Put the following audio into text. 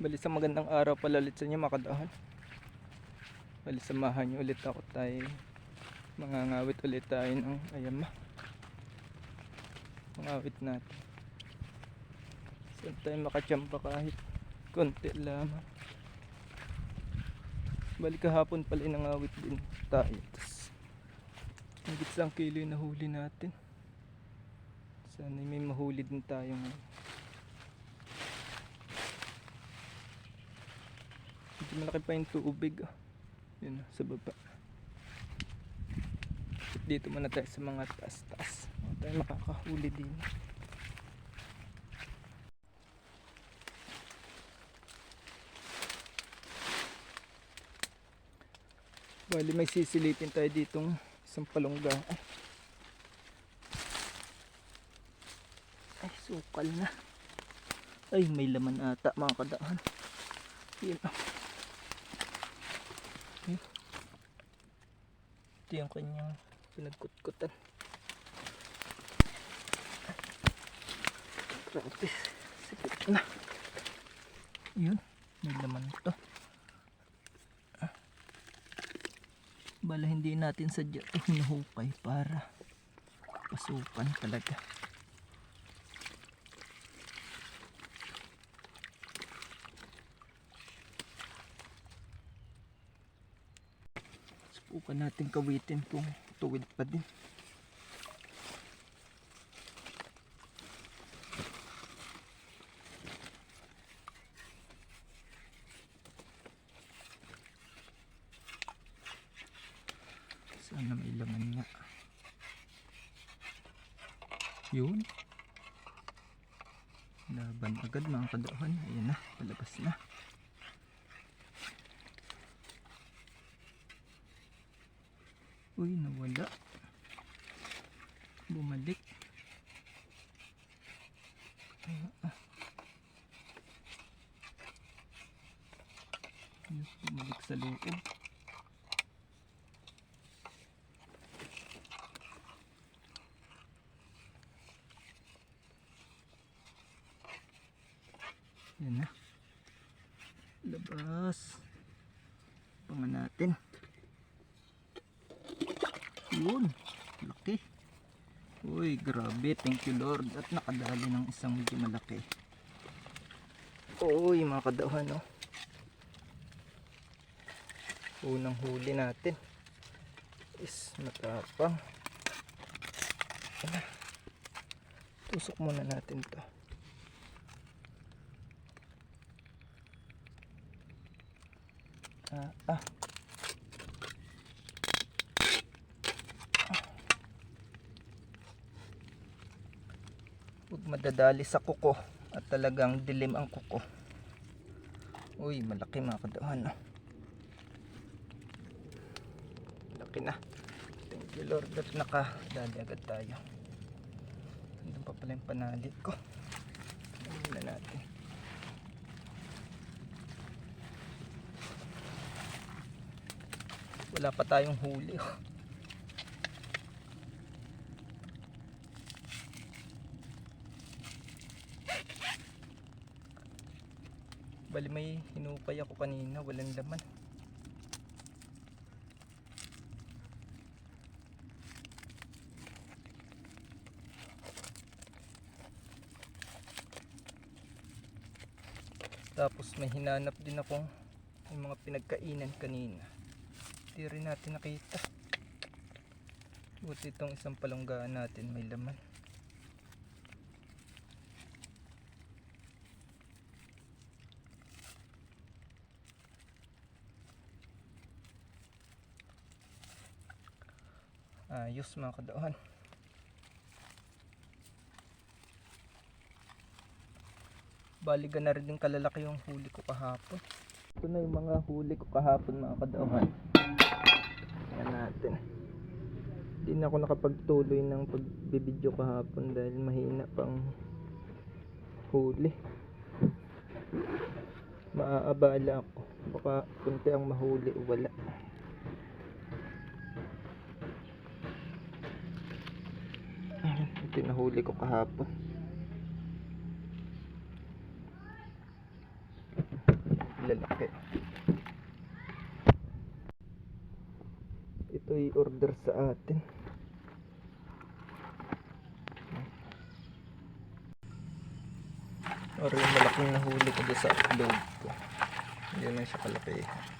Bali sa magandang araw pala ulit sa inyo mga kadahan. Bali samahan niyo ulit ako tayo. Mangangawit ulit tayo ng ayama. Mangawit natin. Saan tayo makachamba kahit konti lamang. Bali kahapon pala inangawit din tayo. Tapos higit isang kilo yung nahuli natin. Sana may mahuli din tayo ngayon. Medyo malaki pa yung tubig. ah. Yun, ah, sa baba. Dito muna tayo sa mga taas-taas. Baka tayo makakahuli din. Bali may sisilipin tayo ditong isang palongga. Ay. Ay, sukal na. Ay, may laman ata mga kadaan. Yun ah. Ito yung kanyang pinagkutkutan. Grabe. Sikit na. Yun. May laman to. Ah. Bala hindi natin sadya ito hinuhukay para pasukan talaga. Subukan natin kawitin kung tuwid pa din. Sana may laman nga. Yun. Laban agad mga kadahan. Ayan na, palabas na. Uy, nawala. Bumalik. Bumalik sa loob. Yan na. Labas. Pangan natin. Yun. Laki. Uy, grabe. Thank you Lord. At nakadali ng isang medyo malaki. Uy, mga kadauhan, no. Unang huli natin. Is matapang. Tusok muna natin to. Ah, ah. Madadali sa kuko at talagang dilim ang kuko. Uy, malaki mga kadahan. No? Laki na. Thank you Lord at nakadali agad tayo. Andun pa pala yung panali ko. Ano na natin. Wala pa tayong huli. oh. Bali may hinupay ako kanina, walang laman. Tapos may hinanap din akong yung mga pinagkainan kanina. Hindi rin natin nakita. Buti itong isang palunggaan natin may laman. Ayos mga kadauhan. Baligan na rin din kalalaki yung huli ko kahapon. Ito na yung mga huli ko kahapon mga kadauhan. Yan natin. Hindi na ako nakapagtuloy ng pagbibideo kahapon dahil mahina pang huli. Maaabala ako. Baka kunti ang mahuli o wala. Ayan, Ito nahuli ko kahapon. lalaki. Ito ay order sa atin. Or yung malaking nahuli ko sa upload ko. Hindi naman siya kalaki.